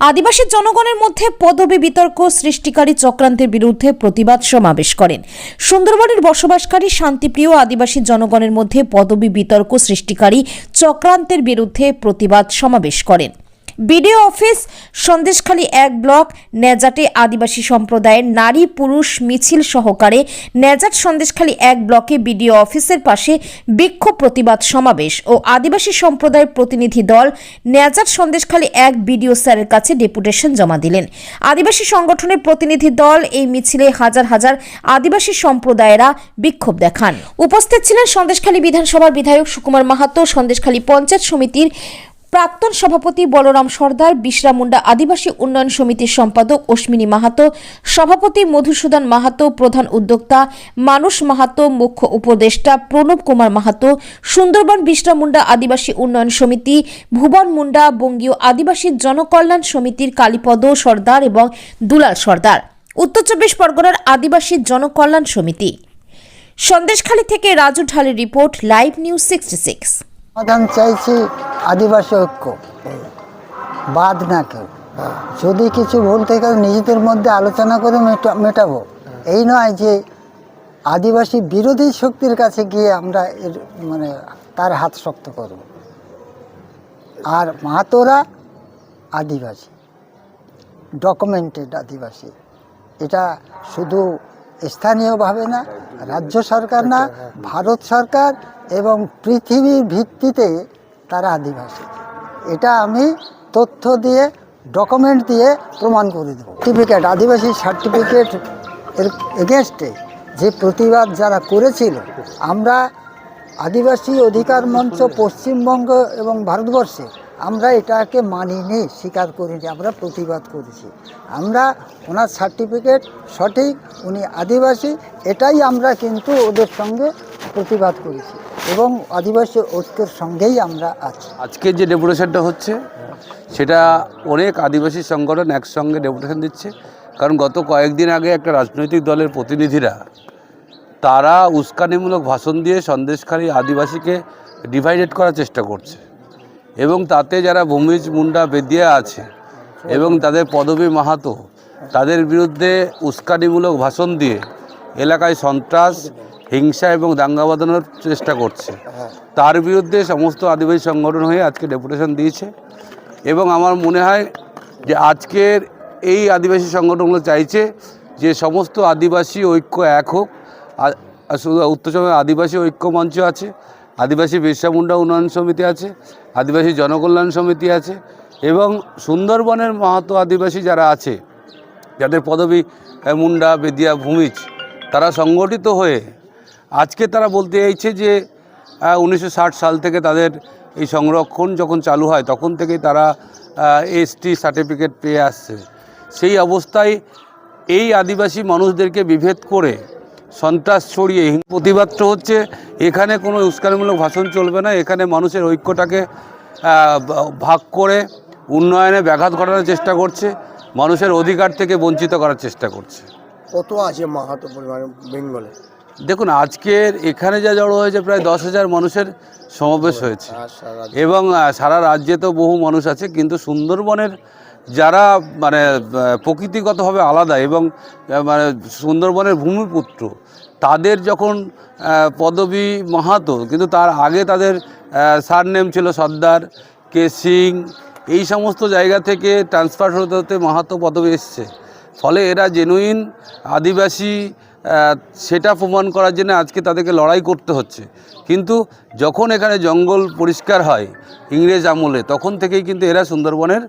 আদিবাসী জনগণের মধ্যে পদবি বিতর্ক সৃষ্টিকারী চক্রান্তের বিরুদ্ধে প্রতিবাদ সমাবেশ করেন। সুন্দরবনের বসবাসকারী শান্তিপ্রিয় আদিবাসী জনগণের মধ্যে পদবি বিতর্ক সৃষ্টিকারী চক্রান্তের বিরুদ্ধে প্রতিবাদ সমাবেশ করেন। বিডিও অফিস সন্দেশখালী এক ব্লক নেজাটে আদিবাসী সম্প্রদায়ের নারী পুরুষ মিছিল সহকারে নেজাট সন্দেশখালী এক ব্লকে বিডিও অফিসের পাশে বিক্ষোভ প্রতিবাদ সমাবেশ ও আদিবাসী সম্প্রদায়ের প্রতিনিধি দল নেজাট সন্দেশখালী এক বিডিও স্যারের কাছে ডেপুটেশন জমা দিলেন। আদিবাসী সংগঠনের প্রতিনিধি দল এই মিছিলে হাজার হাজার আদিবাসী সম্প্রদায়েরা বিক্ষোভ দেখান। উপস্থিত ছিলেন সন্দেশখালী বিধানসভার বিধায়ক সুকুমার মাহাতো, সন্দেশখালী পঞ্চায়েত সমিতির প্রাক্তন সভাপতি বলরাম সর্দার, বিশরা মুন্ডা আদিবাসী উন্নয়ন সমিতির সম্পাদক অশ্মিনী মাহাতো, সভাপতি মধুসূদন মাহাতো, প্রধান উদ্যোক্তা মানুষ মাহাতো, মুখ্য উপদেষ্টা প্রণব কুমার মাহাতো, সুন্দরবন বিশরা মুন্ডা আদিবাসী উন্নয়ন সমিতি, ভুবন মুন্ডা বঙ্গীয় আদিবাসী জনকল্যাণ সমিতির কালীপদ সর্দার এবং দুলাল সর্দার। উত্তর চব্বিশ পরগনার আদিবাসী জনকল্যাণ সমিতি। সন্দেশখালী থেকে রাজু ঢালের report, live news sixty six. সমাধান চাইছি আদিবাসী ঐক্য। বাদ না কেউ। যদি কিছু ভুল থেকে, নিজেদের মধ্যে আলোচনা করে মেটা- মেটাবো। এই নয় যে আদিবাসী বিরোধী শক্তির কাছে গিয়ে আমরা এর মানে তার হাত শক্ত করব। আর মাহাতোরা আদিবাসী ডকুমেন্টেড আদিবাসী। এটা শুধু স্থানীয়ভাবে না, রাজ্য সরকার না, ভারত সরকার এবং পৃথিবীর ভিত্তিতে তারা আদিবাসী। এটা আমি তথ্য দিয়ে ডকুমেন্ট দিয়ে প্রমাণ করে দেবো। সার্টিফিকেট আদিবাসী সার্টিফিকেট এর এগেনস্টে যে প্রতিবাদ যারা করেছিল, আমরা আদিবাসী অধিকার মঞ্চ, পশ্চিমবঙ্গ এবং ভারতবর্ষে আমরা এটাকে মানিনি স্বীকার করিনি আমরা প্রতিবাদ করেছি। আমরা ওনার সার্টিফিকেট সঠিক, উনি আদিবাসী, এটাই আমরা কিন্তু ওদের সঙ্গে প্রতিবাদ করেছি এবং আদিবাসী ঐক্যের সঙ্গেই আমরা আছি। আজকে যে ডেপুটেশনটা হচ্ছে, সেটা অনেক আদিবাসী সংগঠন একসঙ্গে ডেপুটেশন দিচ্ছে। কারণ গত কয়েকদিন আগে একটা রাজনৈতিক দলের প্রতিনিধিরা, তারা উস্কানিমূলক ভাষণ দিয়ে সন্দেশকারী আদিবাসীকে ডিভাইডেড করার চেষ্টা করছে। এবং তাতে যারা ভূমিজ মুন্ডা বেদিয়া আছে এবং তাদের পদবী মাহাতো, তাদের বিরুদ্ধে উস্কানিমূলক ভাষণ দিয়ে এলাকায় সন্ত্রাস, হিংসা এবং দাঙ্গা বাঁধানোর চেষ্টা করছে। তার বিরুদ্ধে সমস্ত আদিবাসী সংগঠন হয়ে আজকে ডেপুটেশন দিয়েছে এবং আমার মনে হয় যে আজকের এই আদিবাসী সংগঠনগুলো চাইছে যে সমস্ত আদিবাসী ঐক্য এক হোক। আর শুধু উত্তরচন্দ্র আদিবাসী ঐক্য মঞ্চ আছে আদিবাসী বিরসা মুন্ডা উন্নয়ন সমিতি আছে, আদিবাসী জনকল্যাণ সমিতি আছে এবং সুন্দরবনের মাহাতো আদিবাসী যারা আছে, যাদের পদবী মুন্ডা, বেদিয়া, ভূমিজ, তারা সংগঠিত হয়ে আজকে তারা বলতে চাইছে যে উনিশশো ষাট সাল থেকে তাদের এই সংরক্ষণ যখন চালু হয়, তখন থেকেই তারা এসটি সার্টিফিকেট পেয়ে আসছে। সেই অবস্থায় এই আদিবাসী মানুষদেরকে বিভেদ করে সন্ত্রাস ছড়িয়ে প্রতিবাদটা হচ্ছে এখানে কোনো উস্কানিমূলক ভাষণ চলবে না। এখানে মানুষের ঐক্যটাকে ভাগ করে উন্নয়নে ব্যাঘাত ঘটানোর চেষ্টা করছে মানুষের অধিকার থেকে বঞ্চিত করার চেষ্টা করছে। কত আছে মাহাতো পরিমাণে বেঙ্গলে? দেখুন আজকের এখানে যা জড়ো হয়েছে প্রায় দশ হাজার মানুষের সমাবেশ হয়েছে। এবং সারা রাজ্যে তো বহু মানুষ আছে কিন্তু সুন্দরবনের যারা মানে প্রকৃতিগতভাবে আলাদা এবং মানে সুন্দরবনের ভূমিপুত্র, তাদের যখন পদবী মাহাতো, কিন্তু তার আগে তাদের সারনেম ছিল সর্দার, কে সিং, এই সমস্ত জায়গা থেকে ট্রান্সফার হতে হতে মাহাতো পদবী এসছে। ফলে এরা জেনুইন আদিবাসী সেটা প্রমাণ করার জন্য আজকে তাদেরকে লড়াই করতে হচ্ছে। কিন্তু যখন এখানে জঙ্গল পরিষ্কার হয় ইংরেজ আমলে, তখন থেকেই কিন্তু এরা সুন্দরবনের